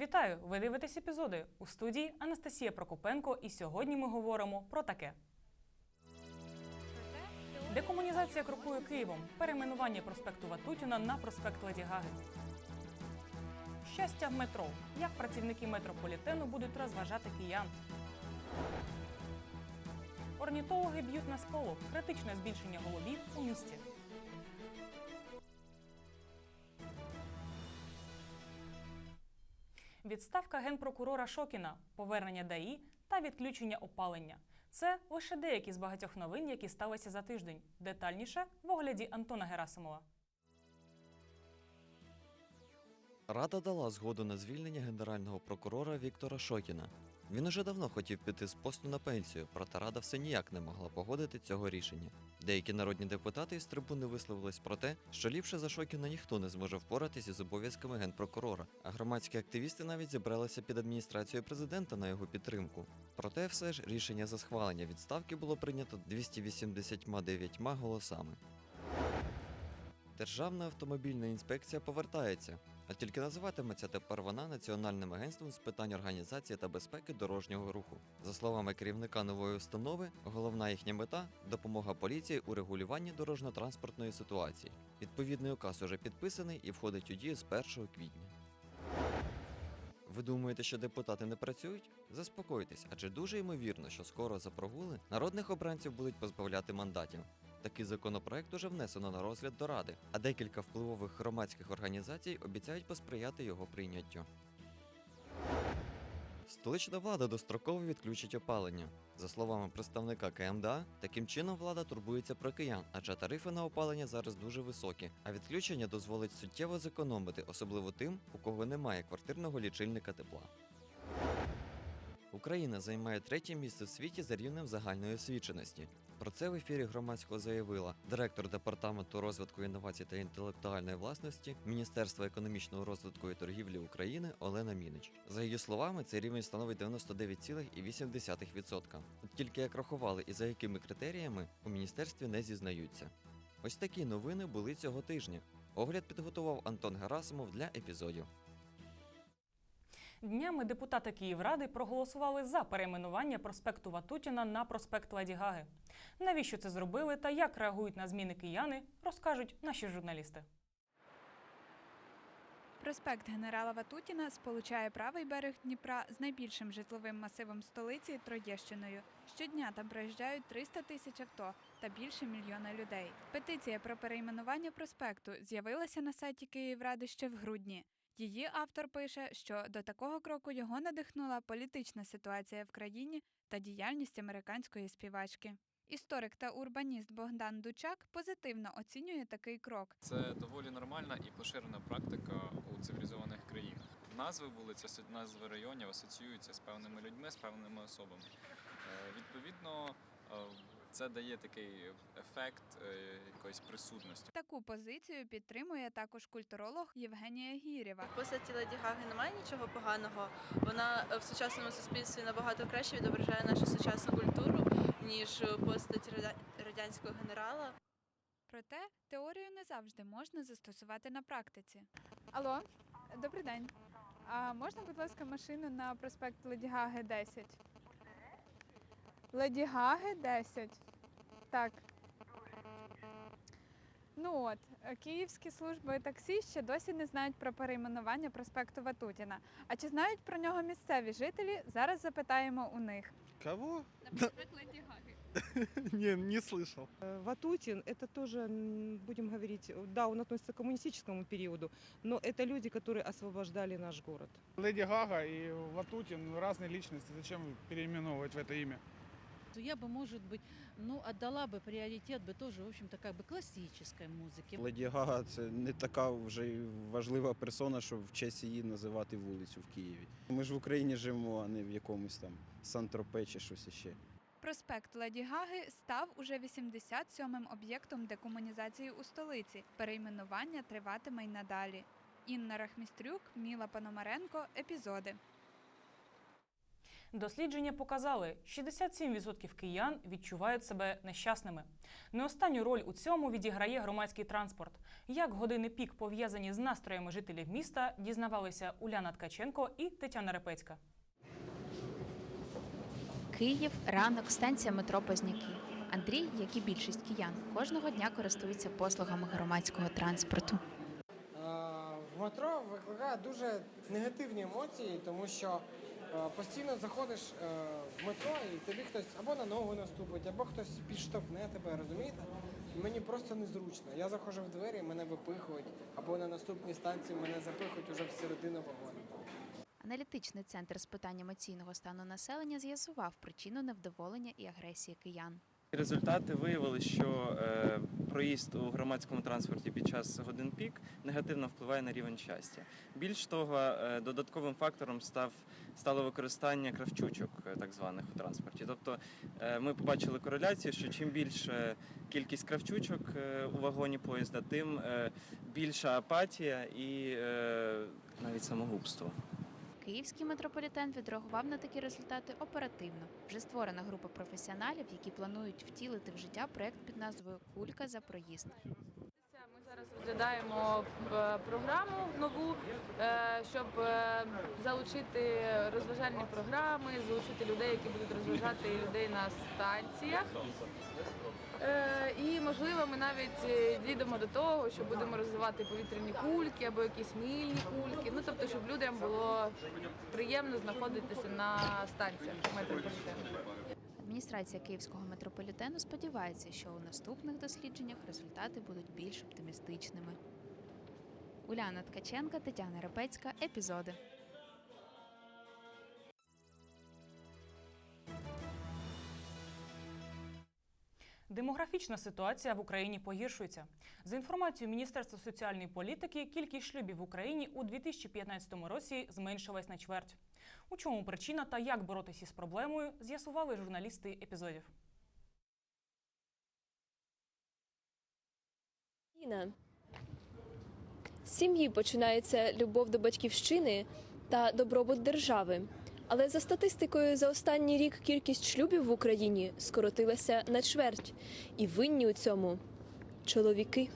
Вітаю! Ви дивитесь епізоди у студії Анастасія Прокопенко, і сьогодні ми говоримо про таке. Декомунізація крокує Києвом. Перейменування проспекту Ватутіна на проспект Леді Гаги. Щастя в метро. Як працівники метрополітену будуть розважати киян. Орнітологи б'ють на сполох. Критичне збільшення голубів у місті. Відставка генпрокурора Шокіна, повернення ДАІ та відключення опалення. Це лише деякі з багатьох новин, які сталися за тиждень. Детальніше в огляді Антона Герасимова. Рада дала згоду на звільнення генерального прокурора Віктора Шокіна. Він уже давно хотів піти з посту на пенсію, проте рада все ніяк не могла погодити цього рішення. Деякі народні депутати із трибуни висловились про те, що ліпше за Шокіна ніхто не зможе впоратися з обов'язками генпрокурора, а громадські активісти навіть зібралися під адміністрацією президента на його підтримку. Проте все ж рішення за схвалення відставки було прийнято 289 голосами. Державна автомобільна інспекція повертається, а тільки називатиметься тепер вона Національним агентством з питань організації та безпеки дорожнього руху. За словами керівника нової установи, головна їхня мета допомога поліції у регулюванні дорожньо-транспортної ситуації. Відповідний указ уже підписаний і входить у дію з 1 квітня. Ви думаєте, що депутати не працюють? Заспокойтесь, адже дуже ймовірно, що скоро за прогули народних обранців будуть позбавляти мандатів. Такий законопроект уже внесено на розгляд до Ради, а декілька впливових громадських організацій обіцяють посприяти його прийняттю. Столична влада достроково відключить опалення. За словами представника КМДА, таким чином влада турбується про киян, адже тарифи на опалення зараз дуже високі, а відключення дозволить суттєво зекономити, особливо тим, у кого немає квартирного лічильника тепла. Україна займає третє місце в світі за рівнем загальної освіченості. Про це в ефірі громадського заявила директор департаменту розвитку інновацій та інтелектуальної власності Міністерства економічного розвитку і торгівлі України Олена Мінич. За її словами, цей рівень становить 99,8%. От тільки як рахували і за якими критеріями у міністерстві не зізнаються. Ось такі новини були цього тижня. Огляд підготував Антон Герасимов для епізодів. Днями депутати Київради проголосували за перейменування проспекту Ватутіна на проспект Леді Гаги. Навіщо це зробили та як реагують на зміни кияни, розкажуть наші журналісти. Проспект генерала Ватутіна сполучає правий берег Дніпра з найбільшим житловим масивом столиці Троєщиною. Щодня там проїжджають 300 тисяч авто та більше мільйона людей. Петиція про перейменування проспекту з'явилася на сайті Київради ще в грудні. Її автор пише, що до такого кроку його надихнула політична ситуація в країні та діяльність американської співачки. Історик та урбаніст Богдан Дучак позитивно оцінює такий крок. Це доволі нормальна і поширена практика у цивілізованих країнах. Назви вулиць, назви районів асоціюються з певними людьми, з певними особами. Е, Відповідно, е, це дає такий ефект е, якоїсь присутності. Таку позицію підтримує також культуролог Євгенія Гірєва. Постаті Леді Гаги немає нічого поганого. Вона в сучасному суспільстві набагато краще відображає нашу сучасну культуру, ніж постать радянського генерала. Проте теорію не завжди можна застосувати на практиці. Алло, добрий день. А можна, будь ласка, машину на проспект Леді Гаги 10? Леді Гаги 10. Так. Ну от, е, київські служби таксі ще досі не знають про перейменування проспекту Ватутіна. А чи знають про нього місцеві жителі? Зараз запитаємо у них. Кого? На проспект Леді Гаги. Не, не слышал. Э, Ватутин – это тоже, м, будем говорить, да, он относится к коммунистическому периоду, но это люди, которые освобождали наш город. Леди Гага и Ватутин разные личности. Зачем переименовывать в это имя? Я бы, может быть, ну, отдала бы приоритет бы тоже, в общем-то, как бы классической музыке. Леді Гага це не така вже й важлива персона, щоб в честь її називати вулицю в Києві. Ми ж в Україні живемо, а не в якомусь там Сан-Тропе чи щось іще. Проспект Леді Гаги став уже 87-м об'єктом декомунізації у столиці. Перейменування триватиме й надалі. Інна Рахмістрюк, Міла Пономаренко. Епізоди. Дослідження показали, 67% киян відчувають себе нещасними. Не останню роль у цьому відіграє громадський транспорт. Як години пік пов'язані з настроями жителів міста, дізнавалися Уляна Ткаченко і Тетяна Репецька. Київ, ранок, станція метро Позняки. Андрій, як і більшість киян, кожного дня користується послугами громадського транспорту. Е, В метро викликає дуже негативні емоції, тому що постійно заходиш е, в метро і тобі хтось або на ногу наступить, або хтось підштовхне тебе, розумієте? Мені просто незручно. Я заходжу в двері, мене випихують, або на наступній станції мене запихують уже всередину вагону. Аналітичний центр з питань емоційного стану населення з'ясував причину невдоволення і агресії киян. Результати виявили, що е, проїзд у громадському транспорті під час годин пік негативно впливає на рівень щастя. Більш того, е, додатковим фактором став стало використання кравчучок, е, так званих в транспорті. Тобто ми побачили кореляцію, що чим більше кількість кравчучок у вагоні поїзда, тим більша апатія і навіть самогубство. Київський метрополітен відреагував на такі результати оперативно. Вже створена група професіоналів, які планують втілити в життя проект під назвою Кулька за проїзд. Ми зараз розглядаємо е, програму нову, е, щоб е, залучити розважальні програми, залучити людей, які будуть розважати людей на станціях. Е, І можливо, ми навіть е, дійдемо до того, що будемо розвивати повітряні кульки або якісь мильні кульки. Ну тобто, щоб людям було приємно знаходитися на станціях метрополітену. Адміністрація Київського метрополітену сподівається, що у наступних дослідженнях результати будуть більш оптимістичними. Уляна Ткаченка, Тетяна Репецька. Епізоди. Демографічна ситуація в Україні погіршується. За інформацією Міністерства соціальної політики, кількість шлюбів в Україні у 2015 році зменшилась на чверть. У чому причина та як боротися з проблемою, з'ясували журналісти епізодів. З сім'ї починається любов до батьківщини та добробут держави. Але за статистикою, за останній рік кількість шлюбів в Україні скоротилася на чверть, і винні у цьому чоловіки.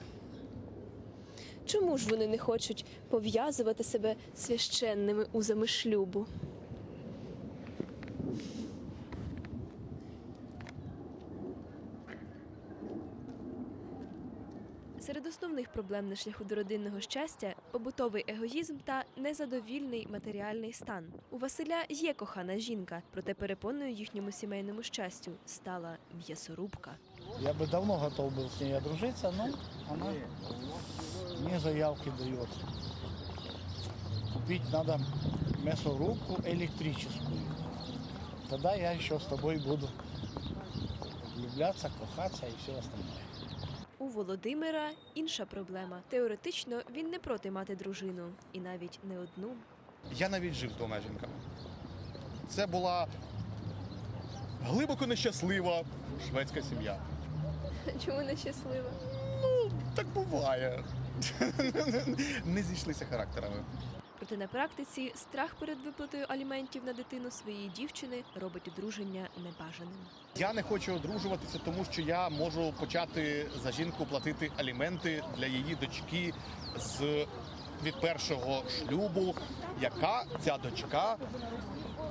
Чому ж вони не хочуть пов'язувати себе священними узами шлюбу? Серед основних проблем на шляху до родинного щастя побутовий егоїзм та незадовільний матеріальний стан. У Василя є кохана жінка, проте перепоною їхньому сімейному щастю стала м'ясорубка. Я бы давно готов был с ней одружиться, но она мне заявки дает. Купить надо мясорубку электрическую. Тогда я еще с тобой буду влюбляться, кохаться и все остальное. У Володимира інша проблема. Теоретично він не проти мати дружину, і навіть не одну. Я навіть жив з двома жінками. Це була глибоко нещаслива шведська сім'я. Чому нещаслива? Ну, так буває. Не зійшлися характерами. Проте на практиці страх перед виплатою аліментів на дитину своєї дівчини робить одруження небажаним. Я не хочу одружуватися, тому що я можу почати за жінку платити аліменти для її дочки з від першого шлюбу, яка ця дочка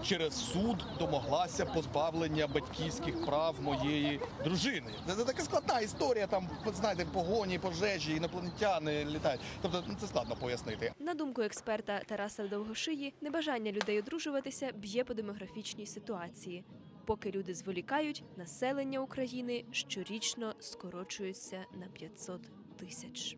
через суд домоглася позбавлення батьківських прав моєї дружини. Це, це така складна історія. Там знаєте, погоні, пожежі, інопланетяни літають. Тобто ну, це складно пояснити. На думку експерта Тараса Довгошиї, небажання людей одружуватися б'є по демографічній ситуації. Поки люди зволікають, населення України щорічно скорочується на 500 тисяч.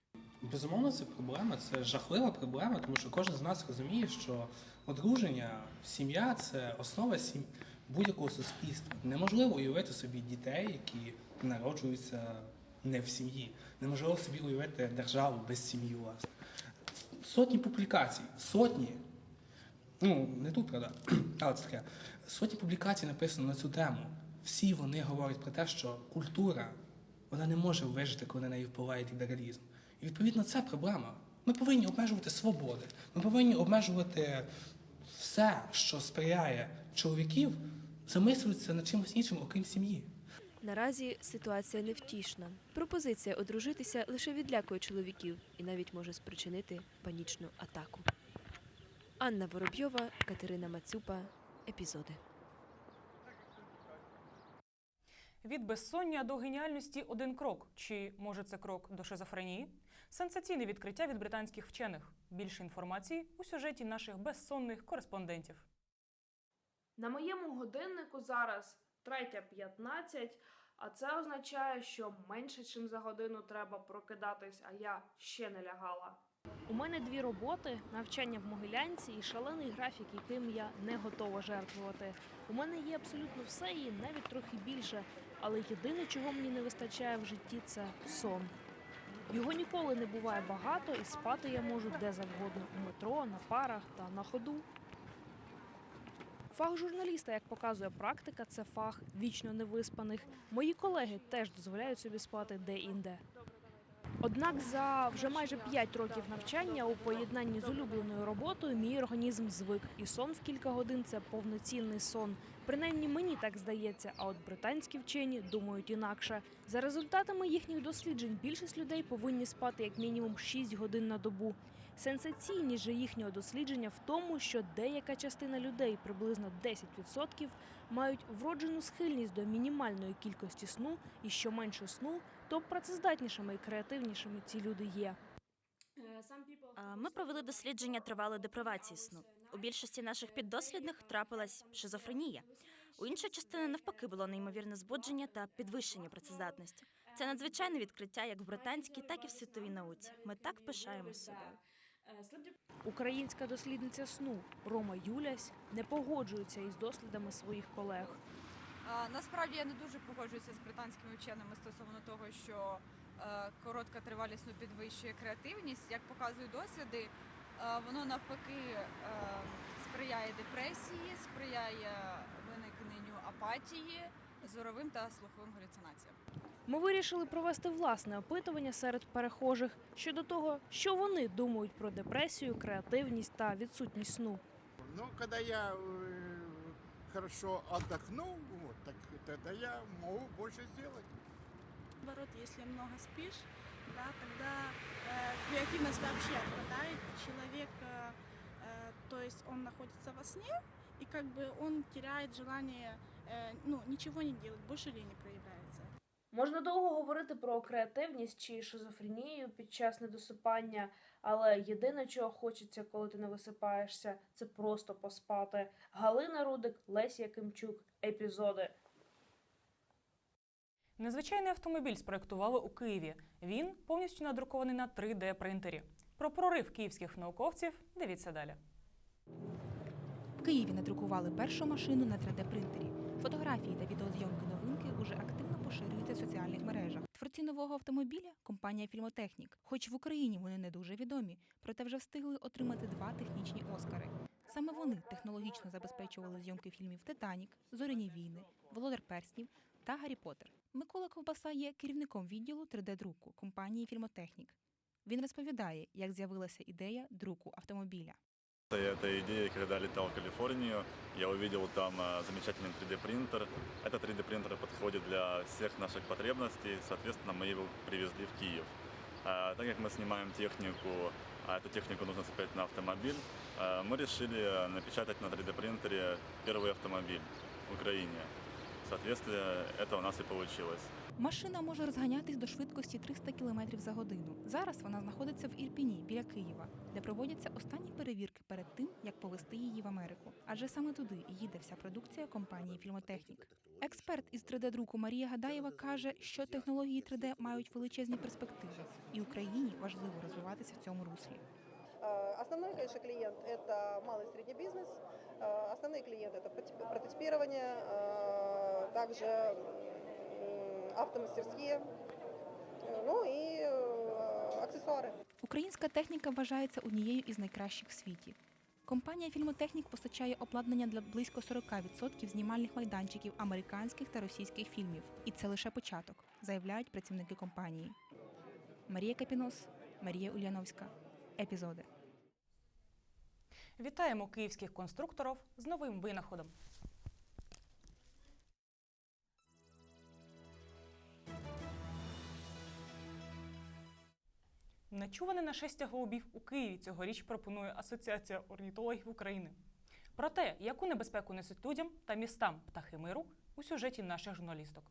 Безумовно, це проблема, це жахлива проблема, тому що кожен з нас розуміє, що одруження, сім'я це основа сім... будь-якого суспільства. Неможливо уявити собі дітей, які народжуються не в сім'ї. Неможливо собі уявити державу без сім'ї, власне. Сотні публікацій, сотні. Ну, не тут, правда, але це таке. Сотні публікацій написано на цю тему. Всі вони говорять про те, що культура вона не може вижити, коли на неї впливає лібералізм. І відповідно це проблема. Ми повинні обмежувати свободи. Ми повинні обмежувати все, що сприяє чоловіків, замислюються над чимось іншим, окрім сім'ї. Наразі ситуація невтішна. Пропозиція одружитися лише відлякує чоловіків і навіть може спричинити панічну атаку. Анна Воробйова, Катерина Мацюпа. Епізоди. Від безсоння до геніальності один крок. Чи може це крок до шизофренії? Сенсаційне відкриття від британських вчених. Більше інформації у сюжеті наших безсонних кореспондентів. На моєму годиннику зараз 3.15, а це означає, що менше, ніж за годину треба прокидатись, а я ще не лягала. У мене дві роботи: навчання в Могилянці і шалений графік, яким я не готова жертвувати. У мене є абсолютно все і навіть трохи більше. Але єдине, чого мені не вистачає в житті, це сон. Його ніколи не буває багато, і спати я можу де завгодно у метро, на парах та на ходу. Фах журналіста, як показує практика, це фах вічно невиспаних. Мої колеги теж дозволяють собі спати де-інде. Однак за вже майже 5 років навчання у поєднанні з улюбленою роботою мій організм звик, і сон в кілька годин це повноцінний сон. Принаймні мені так здається. А от британські вчені думають інакше. За результатами їхніх досліджень, більшість людей повинні спати як мінімум 6 годин на добу. Сенсаційність же їхнього дослідження в тому, що деяка частина людей, приблизно 10%, мають вроджену схильність до мінімальної кількості сну, і що менше сну, то працездатнішими і креативнішими ці люди є. А, Ми провели дослідження тривалої депривації сну. У більшості наших піддослідних трапилась шизофренія. У іншої частини навпаки було неймовірне збудження та підвищення працездатності. Це надзвичайне відкриття як в британській, так і в світовій науці. Ми так пишаємося собою. Українська дослідниця сну Рома Юлясь не погоджується із дослідами своїх колег. Насправді я не дуже погоджуюся з британськими вченими стосовно того, що е, коротка тривалість підвищує креативність. Як показують досліди, е, воно навпаки е, сприяє депресії, сприяє виникненню апатії, зоровим та слуховим галюцинаціям. Ми вирішили провести власне опитування серед перехожих щодо того, що вони думають про депресію, креативність та відсутність сну. Ну, когда я хорошо отдохну, вот, так тогда я могу больше сделать. Наоборот, если много спишь, да, тогда э, креативность вообще отпадает. Человек, э, э, то есть он находится во сне, и как бы он теряет желание, э, ну, ничего не делать, больше лени проявляется. Можна довго говорити про креативність чи шизофренію під час недосипання, але єдине, чого хочеться, коли ти не висипаєшся, це просто поспати. Галина Рудик, Леся Кимчук. Епізоди. Незвичайний автомобіль спроектували у Києві. Він повністю надрукований на 3D-принтері. Про прорив київських науковців дивіться далі. В Києві надрукували першу машину на 3D-принтері. Фотографії та відеозйомки новинки уже активно поширюються в соціальних мережах. Творці нового автомобіля компанія Фільмотехнік. Хоч в Україні вони не дуже відомі, проте вже встигли отримати два технічні оскари. Саме вони технологічно забезпечували зйомки фільмів Титанік, Зоряні війни, Володар перснів та Гаррі Поттер. Микола Ковбаса є керівником відділу 3D-друку компанії Фільмотехнік. Він розповідає, як з'явилася ідея друку автомобіля. Эта идея, когда летал в Калифорнию, я увидел там э, замечательный 3D-принтер. Этот 3D-принтер подходит для всех наших потребностей, соответственно, мы его привезли в Киев. А, Так как мы снимаем технику, а эту технику нужно цеплять на автомобиль, э, мы решили напечатать на 3D-принтере первый автомобиль в Украине. Соответственно, это у нас и получилось. Машина може розганятись до швидкості 300 км за годину. Зараз вона знаходиться в Ірпіні біля Києва, де проводяться останні перевірки перед тим, як повезти її в Америку. Адже саме туди їде вся продукція компанії Фільмотехнік. Експерт із 3D-друку Марія Гадаєва каже, що технології 3D мають величезні перспективи, і Україні важливо розвиватися в цьому руслі. Э, Основной, конечно, клиент – это малый и средний бизнес. Э, Основные клиенты – это проти- прототипирование, э, также м, автомастерские, э, ну и э, аксессуары. Українська техніка вважається однією із найкращих в світі. Компанія Фільмотехнік постачає обладнання для близько 40% знімальних майданчиків американських та російських фільмів. І це лише початок, заявляють працівники компанії. Марія Капінос, Марія Ульяновська. Епізоди. Вітаємо київських конструкторів з новим винаходом. Нечуване нашестя голубів у Києві цьогоріч пропонує Асоціація орнітологів України. Про те, яку небезпеку несуть людям та містам птахи миру у сюжеті наших журналісток.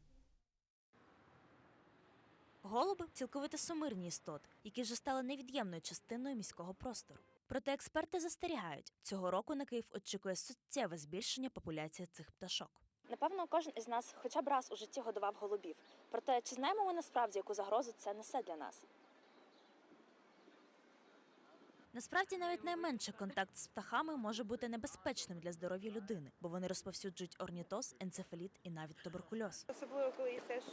Голуби цілковито сумирні істоти, які вже стали невід'ємною частиною міського простору. Проте експерти застерігають, цього року на Київ очікує суттєве збільшення популяції цих пташок. Напевно, кожен із нас хоча б раз у житті годував голубів. Проте чи знаємо ми насправді, яку загрозу це несе для нас? Насправді, навіть найменший контакт з птахами може бути небезпечним для здоров'я людини, бо вони розповсюджують орнітоз, енцефаліт і навіть туберкульоз. Особливо, коли їсиш,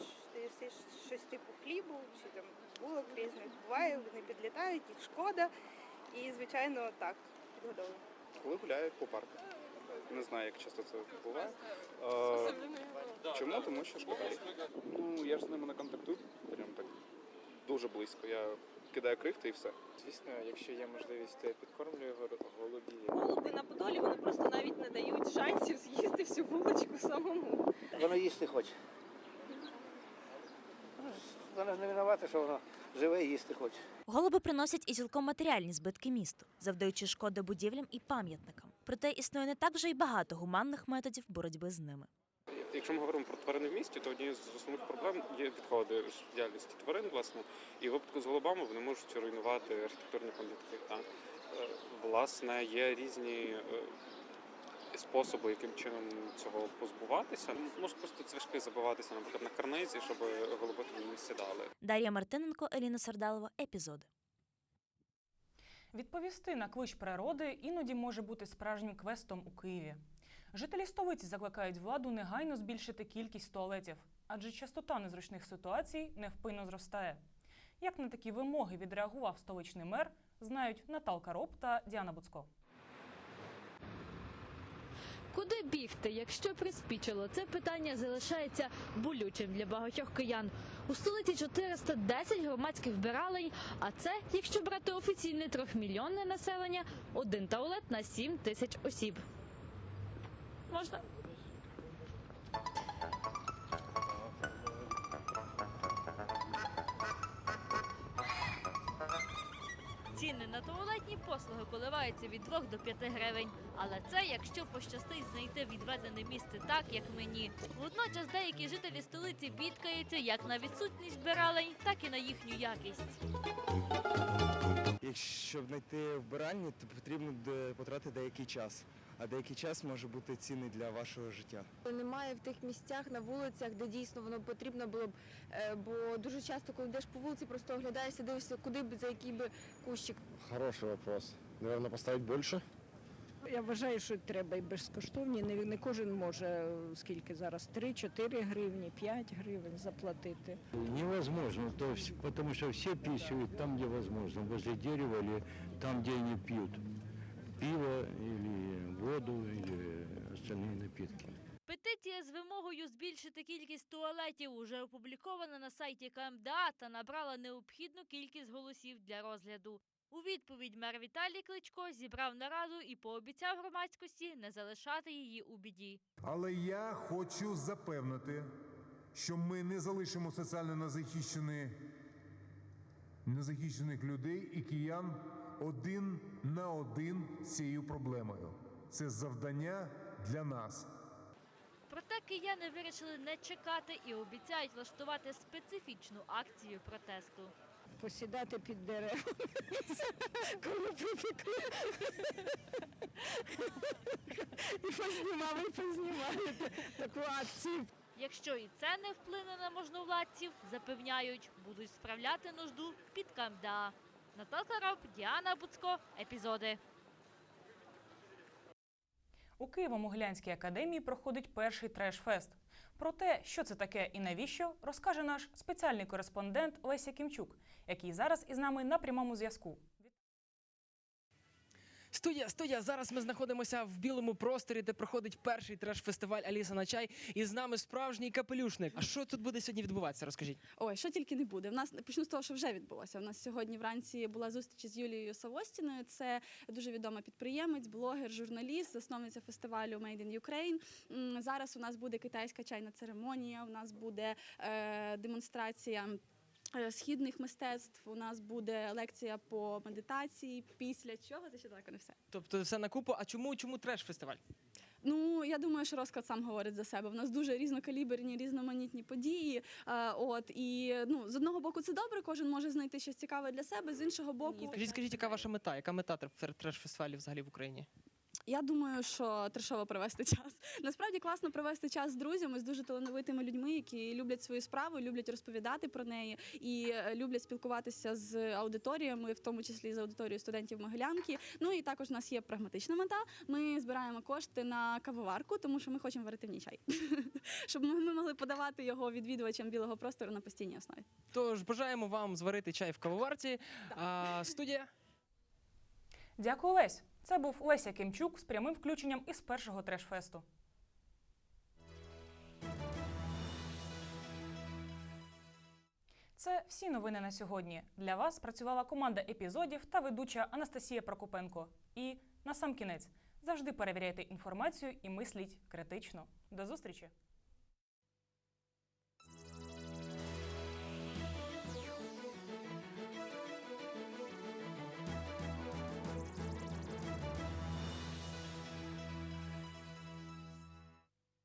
щось типу хлібу чи там булок різних буває, вони підлітають, їх шкода. І, звичайно, так, підгодовуємо. Коли гуляю по парку. Не знаю, як часто це буває. Е, чому? Тому що шкода. Ну, я ж з ними не контактую, прям так дуже близько. Я кидаю крихти і все. Звісно, якщо є можливість, то я підкормлюю голубів. Голуби на Подолі вони просто навіть не дають шансів з'їсти всю булочку самому. Воно їсти хоче. Воно ж не винувате, що воно живе і їсти хоче. Голуби приносять і цілком матеріальні збитки місту, завдаючи шкоди будівлям і пам'ятникам. Проте існує не так вже й багато гуманних методів боротьби з ними. Якщо ми говоримо про тварини в місті, то однією з основних проблем є відходи діяльності тварин, власне, і в випадку з голубами вони можуть руйнувати архітектурні пам'ятки. Так? Е, Власне, є різні е, способи, яким чином цього позбуватися. Може просто цвяшки забиватися, наприклад, на карнизі, щоб голуби не сідали. Дар'я Мартиненко, Еліна Сардалова, епізоди. Відповісти на клич природи іноді може бути справжнім квестом у Києві. Жителі столиці закликають владу негайно збільшити кількість туалетів, адже частота незручних ситуацій невпинно зростає. Як на такі вимоги відреагував столичний мер, знають Наталка Роб та Діана Буцко. Куди бігти, якщо приспічило? Це питання залишається болючим для багатьох киян. У столиці 410 громадських вбиралень, а це, якщо брати офіційне трьохмільйонне населення, один туалет на 7 тисяч осіб. Можна? Ціни на туалетні послуги коливаються від 2 до 5 гривень. Але це якщо пощастить знайти відведене місце так, як мені. Водночас деякі жителі столиці бідкаються як на відсутність збиралень, так і на їхню якість. Якщо знайти вбиральні, то потрібно потратити деякий час. А деякий час може бути цінний для вашого життя. Немає в тих місцях на вулицях, де дійсно воно потрібно було б. Е, Бо дуже часто, коли йдеш по вулиці, просто оглядаєшся, дивишся, куди б за який би кущик. Хороший вопрос. Наверное, поставить больше? Я вважаю, що треба і безкоштовні. Не, не кожен може е, скільки зараз 3-4 гривні, 5 гривень заплатити. Невозможно, то потому что все писают там, где возможно, возле дерева или там, где они пьют пиво или воду или остальные напитки. Петиція з вимогою збільшити кількість туалетів уже опублікована на сайті КМДА та набрала необхідну кількість голосів для розгляду. У відповідь мер Віталій Кличко зібрав нараду і пообіцяв громадськості не залишати її у біді. Але я хочу запевнити, що ми не залишимо соціально незахищені, незахищених людей і киян один на один з цією проблемою. Це завдання для нас. Проте кияни вирішили не чекати і обіцяють влаштувати специфічну акцію протесту. Посідати під деревом, коли припекли. І познімали, і познімали таку акцію. Якщо і це не вплине на можновладців, запевняють, будуть справляти нужду під КМДА. Наталка Роб, Діана Буцко, епізоди. У Києво-Могилянській академії проходить перший треш-фест. Про те, що це таке і навіщо, розкаже наш спеціальний кореспондент Леся Кімчук, який зараз із нами на прямому зв'язку. Студія, студія. Зараз ми знаходимося в білому просторі, де проходить перший треш-фестиваль Аліса на чай. І з нами справжній капелюшник. А що тут буде сьогодні відбуватися? Розкажіть. Ой, що тільки не буде. В нас почну з того, що вже відбулося. У нас сьогодні вранці була зустріч з Юлією Савостіною. Це дуже відома підприємець, блогер, журналіст, засновниця фестивалю Made in Ukraine. Зараз у нас буде китайська чайна церемонія. У нас буде е, демонстрація. Е, Східних мистецтв у нас буде лекція по медитації. Після чого це ще далеко не все. Тобто все на купу. А чому чому треш-фестиваль? Ну я думаю, що розклад сам говорить за себе. У нас дуже різнокаліберні, різноманітні події. Е, от і ну з одного боку це добре, кожен може знайти щось цікаве для себе. З іншого боку, Скажіть, скажіть, яка ваша мета? Яка мета тр- треш-фестивалів взагалі в Україні? Я думаю, що трешово провести час. Насправді класно провести час з друзями, з дуже талановитими людьми, які люблять свою справу, люблять розповідати про неї і е, люблять спілкуватися з аудиторіями, в тому числі з аудиторією студентів Могилянки. Ну і також у нас є прагматична мета. Ми збираємо кошти на кавоварку, тому що ми хочемо варити в ній чай, щоб ми ми могли подавати його відвідувачам білого простору на постійній основі. Тож бажаємо вам зварити чай в кавоварці. А, студія. Дякую, Лесь. Це був Леся Кимчук з прямим включенням із першого треш-фесту. Це всі новини на сьогодні. Для вас працювала команда епізодів та ведуча Анастасія Прокопенко. І на сам кінець завжди перевіряйте інформацію і мисліть критично. До зустрічі!